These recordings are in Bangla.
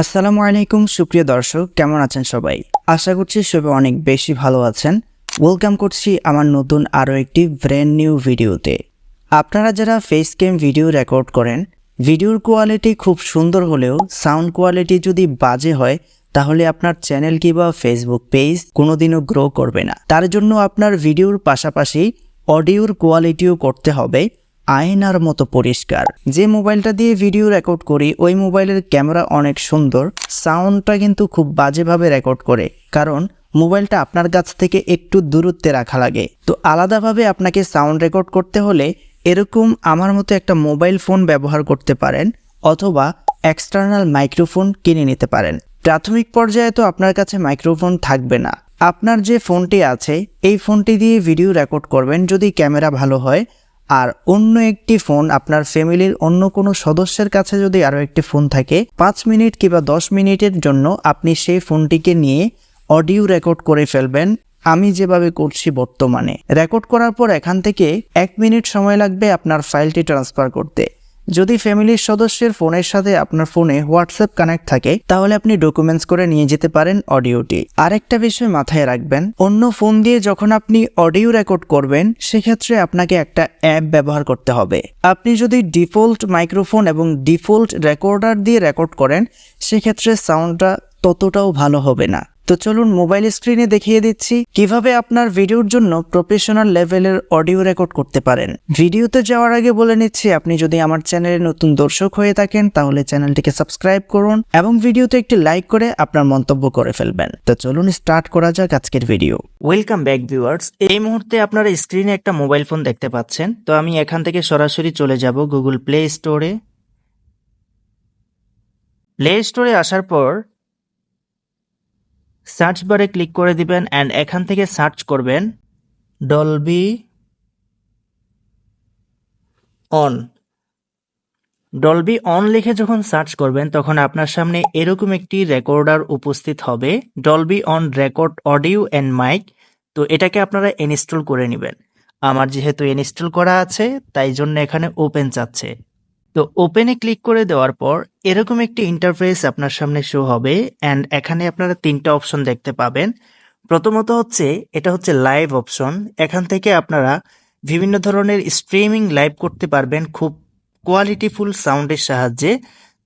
আসসালামু আলাইকুম, সুপ্রিয় দর্শক, কেমন আছেন সবাই? আশা করছি সবাই অনেক বেশি ভালো আছেন। ওয়েলকাম করছি আমার নতুন আরও একটি ব্র্যান্ড নিউ ভিডিওতে আপনারা যারা ফেস ক্যাম ভিডিও রেকর্ড করেন ভিডিওর কোয়ালিটি খুব সুন্দর হলেও সাউন্ড কোয়ালিটি যদি বাজে হয়, তাহলে আপনার চ্যানেল কিংবা ফেসবুক পেজ কোনোদিনও গ্রো করবে না। তার জন্য আপনার ভিডিওর পাশাপাশি অডিওর কোয়ালিটিও করতে হবে। আয়নার মতো পরিষ্কার। যে মোবাইলটা দিয়ে ভিডিও রেকর্ড করি, ওই মোবাইলের ক্যামেরা অনেক সুন্দর সাউন্ডটা কিন্তু খুব বাজেভাবে রেকর্ড করে, কারণ মোবাইলটা আপনার কাছ থেকে একটু দূরত্বে রাখা লাগে। তো আলাদাভাবে আপনাকে সাউন্ড রেকর্ড করতে হলে এরকম আমার মতো একটা মোবাইল ফোন ব্যবহার করতে পারেন, অথবা এক্সটার্নাল মাইক্রোফোন কিনে নিতে পারেন। প্রাথমিক পর্যায়ে তো আপনার কাছে মাইক্রোফোন থাকবে না। আপনার যে ফোনটি আছে, এই ফোনটি দিয়ে ভিডিও রেকর্ড করবেন যদি ক্যামেরা ভালো হয় আর অন্য একটি ফোন আপনার ফ্যামিলির অন্য কোনো সদস্যের কাছে যদি আরও একটি ফোন থাকে, পাঁচ মিনিট কিংবা দশ মিনিটের জন্য আপনি সেই ফোনটিকে নিয়ে অডিও রেকর্ড করে ফেলবেন। আমি যেভাবে করছি বর্তমানে। রেকর্ড করার পর এখান থেকে এক মিনিট সময় লাগবে আপনার ফাইলটি ট্রান্সফার করতে। যদি ফ্যামিলির সদস্যের ফোনের সাথে আপনার ফোনে হোয়াটসঅ্যাপ কানেক্ট থাকে, তাহলে আপনি ডকুমেন্টস করে নিয়ে যেতে পারেন অডিওটি। আরেকটা বিষয় মাথায় রাখবেন, অন্য ফোন দিয়ে যখন আপনি অডিও রেকর্ড করবেন, সেক্ষেত্রে আপনাকে একটা অ্যাপ ব্যবহার করতে হবে। আপনি যদি ডিফল্ট মাইক্রোফোন এবং ডিফল্ট রেকর্ডার দিয়ে রেকর্ড করেন, সেক্ষেত্রে সাউন্ডটা ততটাও ভালো হবে না। তো চলুন মোবাইল স্ক্রিনে দেখিয়ে দিচ্ছি কীভাবে আপনার ভিডিওর জন্য প্রফেশনাল লেভেলের অডিও রেকর্ড করতে পারেন। ভিডিওতে যাওয়ার আগে বলে নিচ্ছি, আপনি যদি আমার চ্যানেলে নতুন দর্শক হয়ে থাকেন, তাহলে চ্যানেলটিকে সাবস্ক্রাইব করুন এবং ভিডিওতে একটি লাইক করে আপনার মন্তব্য করে ফেলবেন। তো চলুন স্টার্ট করা যাক আজকের ভিডিও ওয়েলকাম ব্যাক ভিউয়ার্স এই মুহূর্তে আপনারা স্ক্রিনে একটা মোবাইল ফোন দেখতে পাচ্ছেন। তো আমি এখান থেকে সরাসরি চলে যাব গুগল প্লে স্টোরে প্লে স্টোরে আসার পর সার্চ বারে ক্লিক করে দিবেন অ্যান্ড এখান থেকে সার্চ করবেন ডলবি অন। ডলবি অন লিখে যখন সার্চ করবেন, তখন আপনার সামনে এরকম একটি রেকর্ডার উপস্থিত হবে, Dolby on record audio and mic. তো এটাকে আপনারা ইনস্টল করে নেবেন। আমার যেহেতু ইনস্টল করা আছে, তাই জন্য এখানে ওপেন চাচ্ছে। তো ওপেনে ক্লিক করে দেওয়ার পর এরকম একটি ইন্টারফেস আপনার সামনে শো হবে অ্যান্ড এখানে আপনারা তিনটা অপশন দেখতে পাবেন। প্রথমত হচ্ছে, এটা হচ্ছে লাইভ অপশন এখান থেকে আপনারা বিভিন্ন ধরনের স্ট্রিমিং লাইভ করতে পারবেন খুব কোয়ালিটিফুল সাউন্ডের সাহায্যে।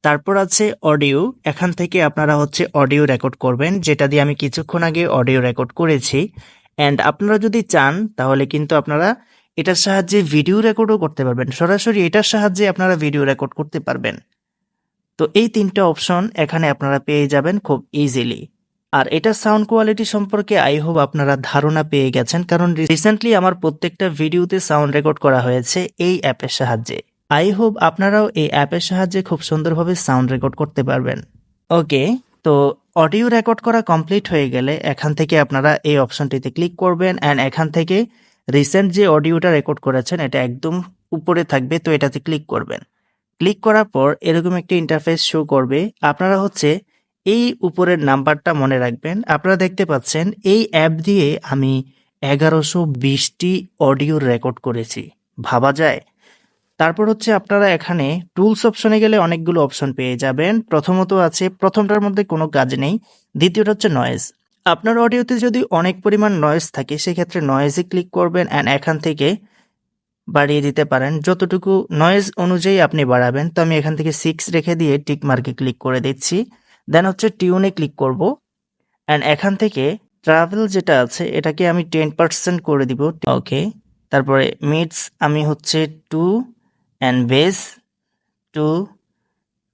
তারপর আছে অডিও এখান থেকে আপনারা হচ্ছে অডিও রেকর্ড করবেন, যেটা দিয়ে আমি কিছুক্ষণ আগে অডিও রেকর্ড করেছি। অ্যান্ড আপনারা যদি চান, তাহলে কিন্তু আপনারা এটার সাহায্যে ভিডিও রেকর্ডও করতে পারবেন। সরাসরি এটার সাহায্যে আপনারা ভিডিও রেকর্ড করতে পারবেন। তো এই তিনটা অপশন এখানে আপনারা পেয়ে যাবেন খুব ইজিলি আর এটার সাউন্ড কোয়ালিটি সম্পর্কে আই হোপ আপনারা ধারণা পেয়ে গেছেন, কারণ রিসেন্টলি আমার প্রত্যেকটা ভিডিওতে সাউন্ড রেকর্ড করা হয়েছে এই অ্যাপের সাহায্যে। আই হোপ আপনারাও এই অ্যাপের সাহায্যে খুব সুন্দরভাবে সাউন্ড রেকর্ড করতে পারবেন। ওকে তো অডিও রেকর্ড করা কমপ্লিট হয়ে গেলে এখান থেকে আপনারা এই অপশনটিতে ক্লিক করবেন অ্যান্ড এখান থেকে রিসেন্ট যে অডিওটা রেকর্ড করেছেন, এটা একদম উপরে থাকবে, তো এটাতে ক্লিক করবেন। ক্লিক করার পর এরকম একটি ইন্টারফেস শো করবে। আপনারা হচ্ছে এই উপরের নাম্বারটা মনে রাখবেন। আপনারা দেখতে পাচ্ছেন, এই অ্যাপ দিয়ে আমি এগারোশো বিশটি অডিও রেকর্ড করেছি। ভাবা যায়? তারপর হচ্ছে আপনারা এখানে টুলস অপশনে গেলে অনেকগুলো অপশন পেয়ে যাবেন। প্রথমত আছে, প্রথমটার মধ্যে কোনো কাজ নেই। দ্বিতীয়টা হচ্ছে নয়েজ আপনার অডিওতে যদি অনেক পরিমাণ নয়েজ থাকে, সেক্ষেত্রে নয়েজে ক্লিক করবেন অ্যান্ড এখান থেকে বাড়িয়ে দিতে পারেন। যতটুকু নয়েজ অনুযায়ী আপনি বাড়াবেন, তো আমি এখান থেকে সিক্স রেখে দিয়ে টিক মার্কে ক্লিক করে দিচ্ছি। দেন হচ্ছে টিউনে ক্লিক করব। অ্যান্ড এখান থেকে ট্রাভেল যেটা আছে, এটাকে আমি টেন পার্সেন্ট করে দিব। ওকে তারপরে মিটস আমি হচ্ছে টু অ্যান্ড বেস টু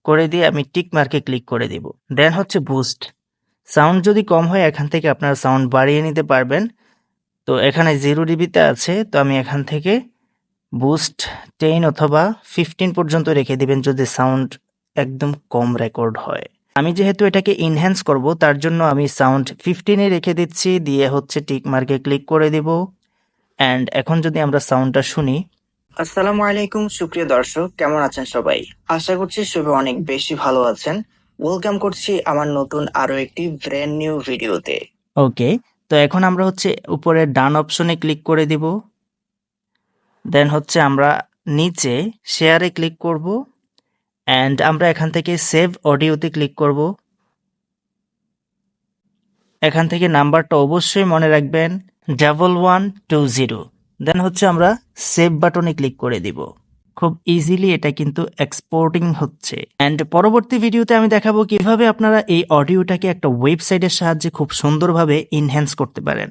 করে দিয়ে আমি টিক মার্কে ক্লিক করে দিব। দেন হচ্ছে বুস্ট সাউন্ড যদি কম হয়, এখান থেকে আপনারা সাউন্ড বাড়িয়ে নিতে পারবেন। তো এখানে জিরো ডিবিতে আছে, তো আমি এখান থেকে বুস্ট টেন অথবা ফিফটিন পর্যন্ত রেখে দিবেন যদি সাউন্ড একদম কম রেকর্ড হয়। আমি যেহেতু এটাকে ইনহ্যান্স করব, তার জন্য আমি সাউন্ড ফিফটিনে রেখে দিচ্ছি, দিয়ে হচ্ছে টিক মার্কে ক্লিক করে দিব। অ্যান্ড এখন যদি আমরা সাউন্ডটা শুনি। আসসালামু আলাইকুম, সুপ্রিয় দর্শক, কেমন আছেন সবাই? আশা করছি সবাই অনেক বেশি ভালো আছেন। ওয়েলকাম করছি আমার নতুন আরও একটি ব্র্যান্ড নিউ ভিডিওতে ওকে তো এখন আমরা হচ্ছে উপরে ডান অপশনে ক্লিক করে দিব। দেন হচ্ছে আমরা নিচে শেয়ারে ক্লিক করব। অ্যান্ড আমরা এখান থেকে সেভ অডিওতে ক্লিক করব। এখান থেকে নাম্বারটা অবশ্যই মনে রাখবেন double one two zero then হচ্ছে আমরা সেভ বাটনে ক্লিক করে দিব। খুব ইজিলি এটা কিন্তু এক্সপোর্টিং হচ্ছে। অ্যান্ড পরবর্তী ভিডিওতে আমি দেখাবো কীভাবে আপনারা এই অডিওটাকে একটা ওয়েবসাইটের সাহায্যে খুব সুন্দরভাবে ইনহ্যান্স করতে পারেন।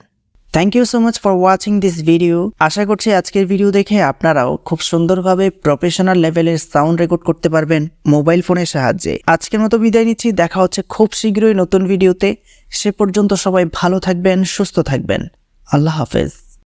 Thank you so much for watching this video আশা করছি আজকের ভিডিও দেখে আপনারাও খুব সুন্দরভাবে প্রফেশনাল লেভেলের সাউন্ড রেকর্ড করতে পারবেন মোবাইল ফোনের সাহায্যে। আজকের মতো বিদায় নিচ্ছি, দেখা হচ্ছে খুব শীঘ্রই নতুন ভিডিওতে সে পর্যন্ত সবাই ভালো থাকবেন, সুস্থ থাকবেন। আল্লাহ হাফেজ।